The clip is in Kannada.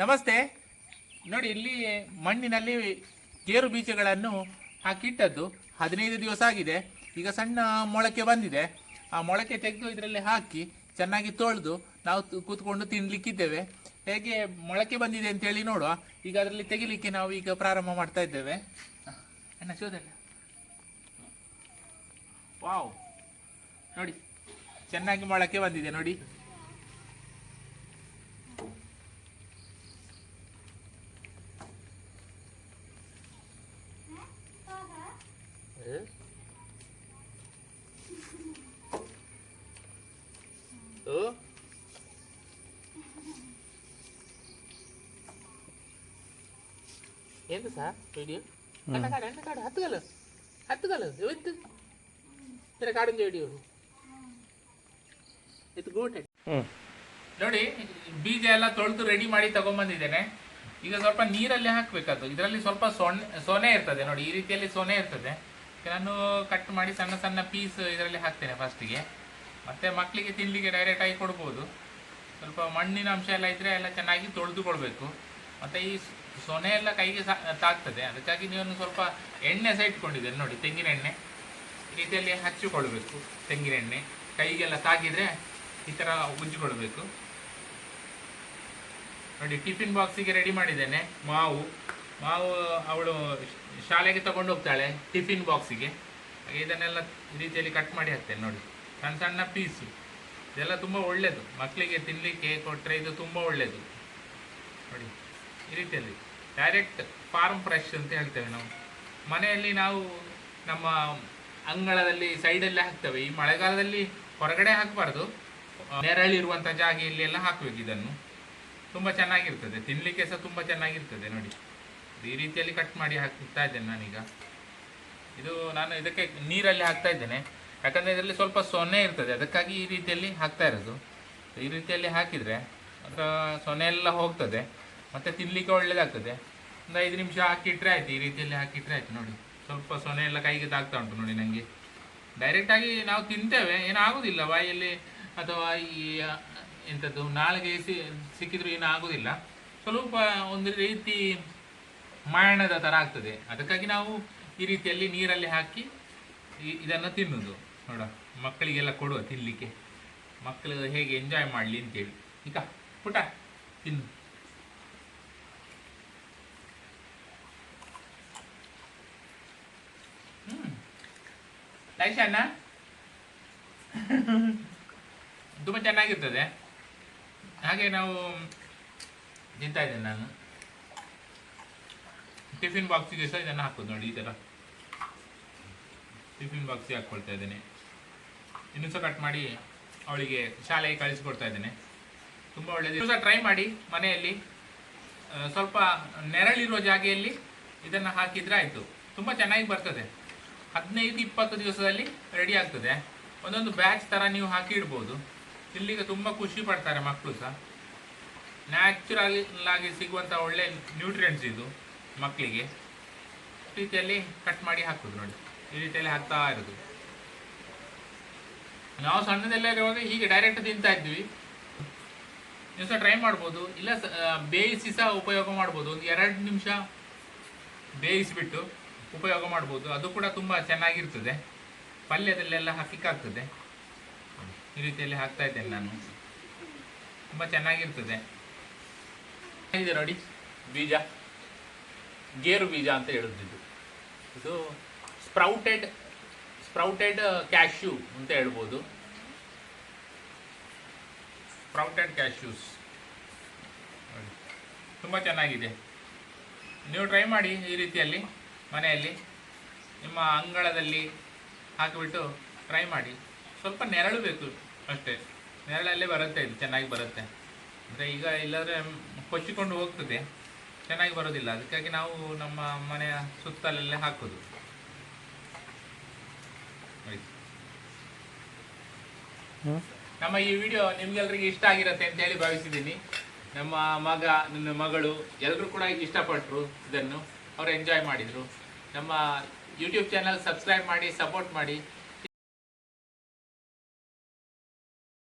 ನಮಸ್ತೆ. ನೋಡಿ, ಇಲ್ಲಿ ಮಣ್ಣಿನಲ್ಲಿ ಗೇರು ಬೀಜಗಳನ್ನು ಹಾಕಿಟ್ಟದ್ದು ಹದಿನೈದು ದಿವಸ ಆಗಿದೆ. ಈಗ ಸಣ್ಣ ಮೊಳಕೆ ಬಂದಿದೆ. ಆ ಮೊಳಕೆ ತೆಗೆದು ಇದರಲ್ಲಿ ಹಾಕಿ ಚೆನ್ನಾಗಿ ತೊಳೆದು ನಾವು ಕೂತ್ಕೊಂಡು ತಿನ್ನಲಿಕ್ಕಿದ್ದೇವೆ ಹೇಗೆ ಮೊಳಕೆ ಬಂದಿದೆ ಅಂತೇಳಿ ನೋಡುವ. ಈಗ ಅದರಲ್ಲಿ ತೆಗಿಲಿಕ್ಕೆ ನಾವು ಈಗ ಪ್ರಾರಂಭ ಮಾಡ್ತಾ ಇದ್ದೇವೆ. ಅಣ್ಣ ಶೋಧಲ್ಲ ವಾವ್. ನೋಡಿ, ಚೆನ್ನಾಗಿ ಮೊಳಕೆ ಬಂದಿದೆ. ನೋಡಿ ಏನು ಸರ್ ವಿಡಿಯೋ ಅಣ್ಣ ಕಾಡು ಅಣ್ಣ ಕಾಡು ಹತ್ತು ಗಲ ಹತ್ತು ಗಲ ಇವತ್ತು ಸರಿ ಕಾಡು ವಿಡಿಯೋ ಇದು ಗೂಟೆ ನೋಡಿ ಬೀಜ ಎಲ್ಲ ತೊಳೆದು ರೆಡಿ ಮಾಡಿ ತಗೊಂಡ್ಬಂದಿದ್ದೇನೆ ಈಗ ಸ್ವಲ್ಪ ನೀರಲ್ಲಿ ಹಾಕ್ಬೇಕದು ಇದರಲ್ಲಿ ಸ್ವಲ್ಪ ಸೊನ್ನೆ ಸೊನೆ ಇರ್ತದೆ. ನೋಡಿ ಈ ರೀತಿಯಲ್ಲಿ ಸೊನೆ ಇರ್ತದೆ. ನಾನು ಕಟ್ ಮಾಡಿ ಸಣ್ಣ ಸಣ್ಣ ಪೀಸ್ ಇದರಲ್ಲಿ ಹಾಕ್ತೇನೆ ಫಸ್ಟಿಗೆ ಮತ್ತೆ ಮಕ್ಕಳಿಗೆ ತಿನ್ಲಿಕ್ಕೆ ಡೈರೆಕ್ಟ್ ಆಗಿ ಕೊಡ್ಬೋದು. ಸ್ವಲ್ಪ ಮಣ್ಣಿನ ಅಂಶ ಎಲ್ಲ ಇದ್ರೆ ಎಲ್ಲ ಚೆನ್ನಾಗಿ ತೊಳೆದುಕೊಳ್ಬೇಕು ಮತ್ತೆ ಈ ಸೊನೆ ಎಲ್ಲ ಕೈಗೆ ತಾಗ್ತದೆ. ಅದಕ್ಕಾಗಿ ನೀವು ಸ್ವಲ್ಪ ಎಣ್ಣೆ ಸಹ ಇಟ್ಕೊಂಡಿದ್ದೇನೆ ನೋಡಿ, ತೆಂಗಿನ ಎಣ್ಣೆ. ಈ ರೀತಿಯಲ್ಲಿ ಹಚ್ಚಿಕೊಳ್ಬೇಕು ತೆಂಗಿನ ಎಣ್ಣೆ. ಕೈಗೆಲ್ಲ ತಾಗಿದರೆ ಈ ಥರ ಉಜ್ಜಿಕೊಳ್ಬೇಕು ನೋಡಿ, ಟಿಫಿನ್ ಬಾಕ್ಸಿಗೆ ರೆಡಿ ಮಾಡಿದ್ದೇನೆ. ಮಾವು. ಮಾವು ಅವಳು ಶಾಲೆಗೆ ತಗೊಂಡು ಹೋಗ್ತಾಳೆ ಟಿಫಿನ್ ಬಾಕ್ಸಿಗೆ. ಹಾಗೆ ಇದನ್ನೆಲ್ಲ ಈ ರೀತಿಯಲ್ಲಿ ಕಟ್ ಮಾಡಿ ಹಾಕ್ತೇನೆ. ನೋಡಿ, ಸಣ್ಣ ಸಣ್ಣ ಪೀಸು. ಇದೆಲ್ಲ ತುಂಬ ಒಳ್ಳೆಯದು ಮಕ್ಕಳಿಗೆ ತಿನ್ನಲಿಕ್ಕೆ ಕೊಟ್ಟರೆ ಇದು ತುಂಬ ಒಳ್ಳೆಯದು ನೋಡಿ. ಈ ರೀತಿಯಲ್ಲಿ. ಡೈರೆಕ್ಟ್ ಫಾರ್ಮ್ ಫ್ರೆಶ್ ಅಂತ ಹೇಳ್ತೇವೆ ನಾವು. ಮನೆಯಲ್ಲಿ ನಾವು ನಮ್ಮ ಅಂಗಳದಲ್ಲಿ ಸೈಡಲ್ಲೇ ಹಾಕ್ತೇವೆ. ಈ ಮಳೆಗಾಲದಲ್ಲಿ ಹೊರಗಡೆ ಹಾಕಬಾರ್ದು. ನೆರಳಿರುವಂಥ ಜಾಗೆಯಲ್ಲಿ ಎಲ್ಲ ಹಾಕಬೇಕು ಇದನ್ನು. ತುಂಬ ಚೆನ್ನಾಗಿರ್ತದೆ. ತಿನ್ನಲಿಕ್ಕೆ ಸಹ ತುಂಬ ಚೆನ್ನಾಗಿರ್ತದೆ ನೋಡಿ. ಈ ರೀತಿಯಲ್ಲಿ ಕಟ್ ಮಾಡಿ ಹಾಕ್ತಾ ಇದ್ದೇನೆ ನಾನೀಗ. ಇದು ನಾನು ಇದಕ್ಕೆ ನೀರಲ್ಲಿ ಹಾಕ್ತಾ ಇದ್ದೇನೆ. ಯಾಕಂದರೆ ಇದರಲ್ಲಿ ಸ್ವಲ್ಪ ಸೊನ್ನೆ ಇರ್ತದೆ. ಅದಕ್ಕಾಗಿ ಈ ರೀತಿಯಲ್ಲಿ ಹಾಕ್ತಾ ಇರೋದು. ಈ ರೀತಿಯಲ್ಲಿ ಹಾಕಿದರೆ, ಅದರ ಸೊನ್ನೆ ಎಲ್ಲ ಹೋಗ್ತದೆ. ಮತ್ತು ತಿನ್ನಲಿಕ್ಕೆ ಒಳ್ಳೆಯದಾಗ್ತದೆ ಒಂದು ಐದು ನಿಮಿಷ ಹಾಕಿಟ್ರೆ ಆಯ್ತು, ಈ ರೀತಿಯಲ್ಲಿ ಹಾಕಿಟ್ರೆ ಆಯ್ತು ನೋಡಿ. ಸ್ವಲ್ಪ ಸೊನೆ ಎಲ್ಲ ಕೈಗೆ ತಾಗ್ತಾ ಉಂಟು ನೋಡಿ ನನಗೆ ಡೈರೆಕ್ಟಾಗಿ ನಾವು ತಿಂತೇವೆ, ಏನಾಗೋದಿಲ್ಲ. ಬಾಯಲ್ಲಿ ಅಥವಾ ಈ ಎಂಥದ್ದು ನಾಳೆಗೆ ಸಿ, ಸಿಕ್ಕಿದ್ರು ಏನು ಸ್ವಲ್ಪ ಒಂದು ರೀತಿ ಮಾಯಣದ ಥರ ಆಗ್ತದೆ. ಅದಕ್ಕಾಗಿ ನಾವು ಈ ರೀತಿಯಲ್ಲಿ ನೀರಲ್ಲಿ ಹಾಕಿ ಇದನ್ನು ತಿನ್ನುವುದು ನೋಡ, ಮಕ್ಕಳಿಗೆಲ್ಲ ಕೊಡುವ ತಿನ್ನಲಿಕ್ಕೆ ಮಕ್ಕಳು ಹೇಗೆ ಎಂಜಾಯ್ ಮಾಡಲಿ ಅಂತೇಳಿ. ಈಗ ಪುಟ, ತಿನ್ನು. ಲೈಶ್ ಅಣ್ಣ ತುಂಬ ಚೆನ್ನಾಗಿರ್ತದೆ. ಹಾಗೆ ನಾವು ತಿಂತಾ ಇದ್ದೇನೆ ನಾನು. ಟಿಫಿನ್ ಬಾಕ್ಸಿಗೆ ಸಹ ಇದನ್ನು ಹಾಕೋದು ನೋಡಿ ಈ ಥರ ಟಿಫಿನ್ ಬಾಕ್ಸಿಗೆ ಹಾಕ್ಕೊಳ್ತಾ ಇದ್ದೇನೆ. ಇನ್ನೂ ಸಹ ಕಟ್ ಮಾಡಿ ಅವಳಿಗೆ ಶಾಲೆಗೆ ಕಳಿಸ್ಕೊಡ್ತಾ ಇದ್ದೇನೆ. ತುಂಬ ಒಳ್ಳೆಯದು ಸಹ ಟ್ರೈ ಮಾಡಿ ಮನೆಯಲ್ಲಿ. ಸ್ವಲ್ಪ ನೆರಳಿರುವ ಜಾಗೆಯಲ್ಲಿ ಇದನ್ನು ಹಾಕಿದ್ರೆ ಆಯಿತು. ತುಂಬ ಚೆನ್ನಾಗಿ ಬರ್ತದೆ. ಹದಿನೈದು ಇಪ್ಪತ್ತು ದಿವಸದಲ್ಲಿ ರೆಡಿ ಆಗ್ತದೆ. ಒಂದೊಂದು ಬ್ಯಾಚ್ ಥರ ನೀವು ಹಾಕಿ ಇಡ್ಬೋದು. ಇಲ್ಲಿಗೆ ತುಂಬ ಖುಷಿ ಪಡ್ತಾರೆ ಮಕ್ಕಳು ಸಹ. ನ್ಯಾಚುರಲ್ ಆಗಿ ಸಿಗುವಂಥ ಒಳ್ಳೆ ನ್ಯೂಟ್ರಿಯೆಂಟ್ಸ್ ಇದು ಮಕ್ಕಳಿಗೆ ರೀತಿಯಲ್ಲಿ ಕಟ್ ಮಾಡಿ ಹಾಕೋದು ನೋಡಿ. ಈ ರೀತಿಯಲ್ಲಿ ಹಾಕ್ತಾ ಇರೋದು. ನಾವು ಸಣ್ಣದೆಲ್ಲ ಇರುವಾಗ ಹೀಗೆ ಡೈರೆಕ್ಟ್ ತಿಂತಾ ಇದ್ವಿ. ನೀವು ಸಹ ಟ್ರೈ ಮಾಡ್ಬೋದು. ಇಲ್ಲ ಬೇಯಿಸಿ ಸಹ ಉಪಯೋಗ ಮಾಡ್ಬೋದು. ಒಂದು ಎರಡು ನಿಮಿಷ ಬೇಯಿಸಿಬಿಟ್ಟು ಉಪಯೋಗ ಮಾಡ್ಬೋದು. ಅದು ಕೂಡ ತುಂಬ ಚೆನ್ನಾಗಿರ್ತದೆ. ಪಲ್ಯದಲ್ಲೆಲ್ಲ ಹಾಕಲಿಕ್ಕಾಗ್ತದೆ ಈ ರೀತಿಯಲ್ಲಿ ಹಾಕ್ತಾ ಇದ್ದೇನೆ ನಾನು. ತುಂಬ ಚೆನ್ನಾಗಿರ್ತದೆ. ಇದೆ ನೋಡಿ, ಬೀಜ. ಗೇರು ಬೀಜ ಅಂತ ಹೇಳುತ್ತಿದ್ದು. ಇದು ಇದು ಸ್ಪ್ರೌಟೆಡ್ ಸ್ಪ್ರೌಟೆಡ್ ಕ್ಯಾಶ್ಯೂ ಅಂತ ಹೇಳ್ಬೋದು. Sprouted cashews. ತುಂಬ ಚೆನ್ನಾಗಿದೆ. ನೀವು ಟ್ರೈ ಮಾಡಿ ಈ ರೀತಿಯಲ್ಲಿ. ಮನೆಯಲ್ಲಿ ನಿಮ್ಮ ಅಂಗಳದಲ್ಲಿ ಹಾಕಿಬಿಟ್ಟು ಟ್ರೈ ಮಾಡಿ. ಸ್ವಲ್ಪ ನೆರಳು ಬೇಕು ಅಷ್ಟೇ. ನೆರಳಲ್ಲೇ ಬರುತ್ತೆ ಇದು ಚೆನ್ನಾಗಿ ಬರುತ್ತೆ. ಅಂದರೆ ಈಗ ಇಲ್ಲಾದರೆ ಕೊಚ್ಚಿಕೊಂಡು ಹೋಗ್ತದೆ. ಚೆನ್ನಾಗಿ ಬರೋದಿಲ್ಲ. ಅದಕ್ಕಾಗಿ ನಾವು ನಮ್ಮ ಮನೆಯ ಸುತ್ತಲಲ್ಲೇ ಹಾಕೋದು. ನಮ್ಮ ಈ ವಿಡಿಯೋ ನಿಮ್ಗೆಲ್ರಿಗೆ ಇಷ್ಟ ಆಗಿರತ್ತೆ ಅಂತ ಹೇಳಿ ಭಾವಿಸಿದ್ದೀನಿ. ನಮ್ಮ ಮಗ ನನ್ನ ಮಗಳು ಎಲ್ಲರೂ ಕೂಡ ಇಷ್ಟಪಟ್ಟರು ಇದನ್ನು. ಅವರು ಎಂಜಾಯ್ ಮಾಡಿದರು. ನಮ್ಮ ಯೂಟ್ಯೂಬ್ ಚಾನಲ್ ಸಬ್ಸ್ಕ್ರೈಬ್ ಮಾಡಿ ಸಪೋರ್ಟ್ ಮಾಡಿ.